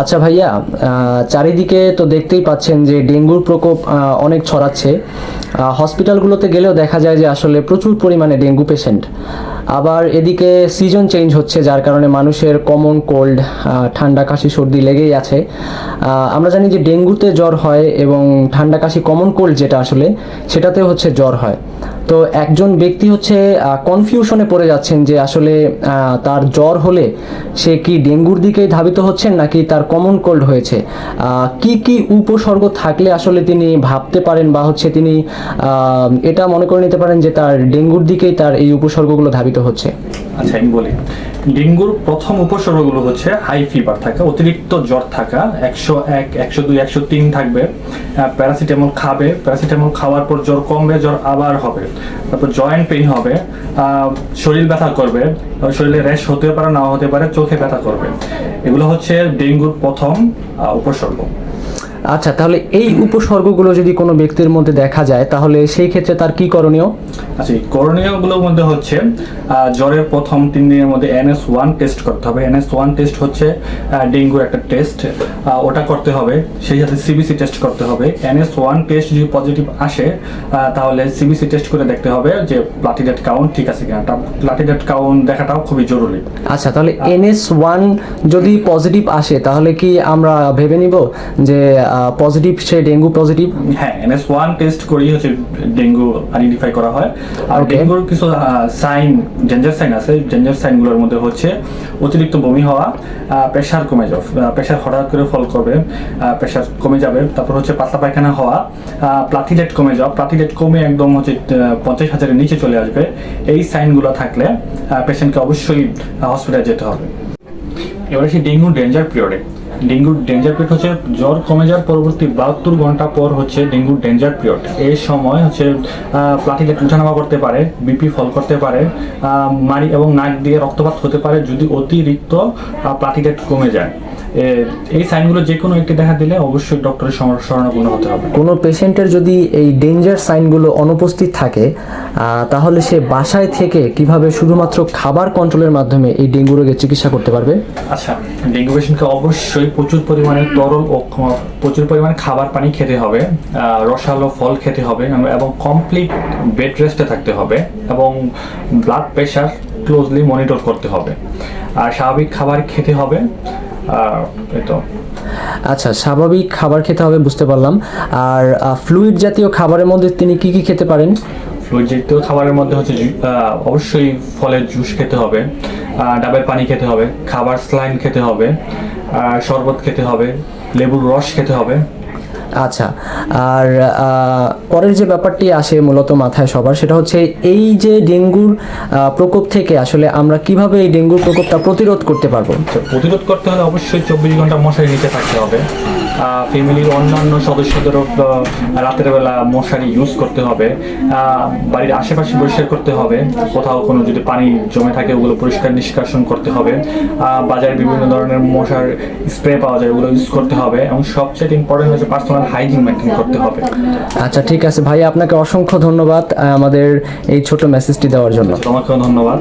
আচ্ছা ভাইয়া চারিদিকে তো দেখতেই পাচ্ছেন যে ডেঙ্গুর প্রকোপ অনেক ছড়াচ্ছে। হসপিটালগুলোতে গেলেও দেখা যায় যে আসলে প্রচুর পরিমাণে ডেঙ্গু পেশেন্ট আবার এদিকে সিজন চেঞ্জ হচ্ছে, যার কারণে মানুষের কমন কোল্ড ঠান্ডা কাশি, সর্দি লেগেই আছে। আমরা জানি যে ডেঙ্গুতে জ্বর হয় এবং ঠান্ডা কাশি কমন কোল্ড যেটা আসলে, সেটাতে হচ্ছে জ্বর হয়। তো একজন ব্যক্তি হচ্ছে কনফিউশনে পড়ে যাচ্ছেন যে আসলে তার জ্বর হলে সে কি ডেঙ্গুর দিকেই ধাবিত হচ্ছেন নাকি তার কমন কোল্ড হয়েছে? কি কি উপসর্গ থাকলে আসলে তিনি ভাবতে পারেন বা হচ্ছে তিনি এটা মনে করে নিতে পারেন যে তার ডেঙ্গুর দিকেই তার এই উপসর্গগুলো ধাবিত হচ্ছে। আচ্ছা আমি বলি। ডেঙ্গুর প্রথম উপসর্গগুলো হচ্ছে হাই ফিভার থাকা অতিরিক্ত জ্বর থাকা একশো এক একশো দুই একশো তিন থাকবে প্যারাসিটামল খাবে প্যারাসিটামল খাওয়ার পর জ্বর কমবে জ্বর আবার হবে তারপর জয়েন্ট পেইন হবে শরীর ব্যথা করবে শরীরে র্যাশ হতে পারে নাও হতে পারে চোখে ব্যথা করবে। এগুলো হচ্ছে ডেঙ্গুর প্রথম উপসর্গ। আচ্ছা তাহলে এই উপসর্গগুলো যদি কোনো ব্যক্তির মধ্যে দেখা যায় তাহলে সেই ক্ষেত্রে তার কি করণীয়? আচ্ছা এই করণীয়গুলোর মধ্যে হচ্ছে জ্বরের প্রথম তিন দিনের মধ্যে এনএস ওয়ান টেস্ট করতে হবে। এনএস ওয়ান টেস্ট হচ্ছে ডেঙ্গুর একটা টেস্ট ওটা করতে হবে। সেই সাথে সিবিসি টেস্ট করতে হবে। এনএস ওয়ান টেস্ট যদি পজিটিভ আসে তাহলে সিবিসি টেস্ট করে দেখতে হবে যে প্লাটিলেট কাউন্ট ঠিক আছে কিনা। প্লাটিলেট কাউন্ট দেখাটাও খুবই জরুরি। আচ্ছা তাহলে এনএস ওয়ান যদি পজিটিভ আসে তাহলে কি আমরা ভেবে নিব যে পজিটিভ সে ডেঙ্গু পজিটিভ? হ্যাঁ এনএস ওয়ান টেস্ট করেই হচ্ছে ডেঙ্গু আইডেন্টিফাই করা হয়। আর ডেঙ্গুর কিছু সাইন ডেঞ্জার সাইন আছে। ডেঞ্জার সাইনগুলোর মধ্যে হচ্ছে অতিরিক্ত বমি হওয়া প্রেশার কমে যাওয়া প্রেশার হঠাৎ করে ফল করবে প্রেশার কমে যাবে। তারপর হচ্ছে পাতলা পায়খানা হওয়া প্লাটিলেট কমে যাওয়া প্লাটিলেট কমে একদম হচ্ছে পঞ্চাশ হাজারের নিচে চলে আসবে। এই সাইনগুলো থাকলে পেশেন্টকে অবশ্যই হসপিটালে যেতে হবে। এবারে সেই ডেঙ্গু ডেঞ্জার পিরিয়ডে ডেঙ্গুর ডেঞ্জার পিরিয়ড হচ্ছে জ্বর কমে যাওয়ার পরবর্তী বাহাত্তর ঘণ্টা পর হচ্ছে ডেঙ্গুর ডেঞ্জার পিরিয়ড। এই সময় হচ্ছে প্লাটিলেট উঠানামা করতে পারে বিপি ফল করতে পারে মাড়ি এবং নাক দিয়ে রক্তপাত হতে পারে যদি অতিরিক্ত প্লাটিলেট কমে যায়। এই সাইনগুলো যে কোনো একটি দেখা দিলে অবশ্যই ডক্টরের শরণ- শরণাপন্ন হতে হবে। কোনো পেশেন্টের যদি এই ডেঞ্জার সাইনগুলো অনুপস্থিত থাকে তাহলে সে বাসায় থেকে কীভাবে শুধুমাত্র খাবার কন্ট্রোলের মাধ্যমে এই ডেঙ্গু রোগের চিকিৎসা করতে পারবে? আচ্ছা ডেঙ্গু পেশেন্টকে অবশ্যই প্রচুর পরিমাণে তরল ও প্রচুর পরিমাণে খাবার পানি খেতে হবে রসালো ফল খেতে হবে, এবং- কমপ্লিট বেড রেস্টে থাকতে হবে, এবং ব্লাড প্রেশার ক্লোজলি মনিটর করতে হবে। আর স্বাভাবিক খাবার খেতে হবে আর এই তো। আচ্ছা স্বাভাবিক খাবার খেতে হবে, বুঝতে পারলাম। আর ফ্লুইড জাতীয় খাবারের মধ্যে তিনি কি কি খেতে পারেন? ফ্লুইড জাতীয় খাবারের মধ্যে হচ্ছে অবশ্যই ফলের জুস খেতে হবে ডাবের পানি খেতে হবে, খাবার স্লাইন খেতে হবে শরবত খেতে হবে, লেবুর রস খেতে হবে। আচ্ছা আর পরের যে ব্যাপারটি আসে মূলত মাথায় সবার, সেটা হচ্ছে এই যে ডেঙ্গুর প্রকোপ থেকে আসলে আমরা কীভাবে এই ডেঙ্গুর প্রকোপটা প্রতিরোধ করতে পারব? প্রতিরোধ করতে হলে অবশ্যই চব্বিশ ঘণ্টা মশারি নিচে থাকতে হবে। ফ্যামিলির অন্যান্য সদস্যদেরও রাতের বেলা মশারি ইউজ করতে হবে। বাড়ির আশেপাশে পরিষ্কার করতে হবে। কোথাও কোনো যদি পানি জমে থাকে, ওগুলো পরিষ্কার নিষ্কাশন করতে হবে। বাজারে বিভিন্ন ধরনের মশার স্প্রে পাওয়া যায়, ওগুলো ইউজ করতে হবে। এবং সবচেয়ে ইম্পর্টেন্ট হচ্ছে পার্সোনাল হাইজিন মেনটেন করতে হবে। আচ্ছা ঠিক আছে। ভাই আপনাকে অসংখ্য ধন্যবাদ আমাদের এই ছোট মেসেজটি দেওয়ার জন্য। তোমাকেও ধন্যবাদ।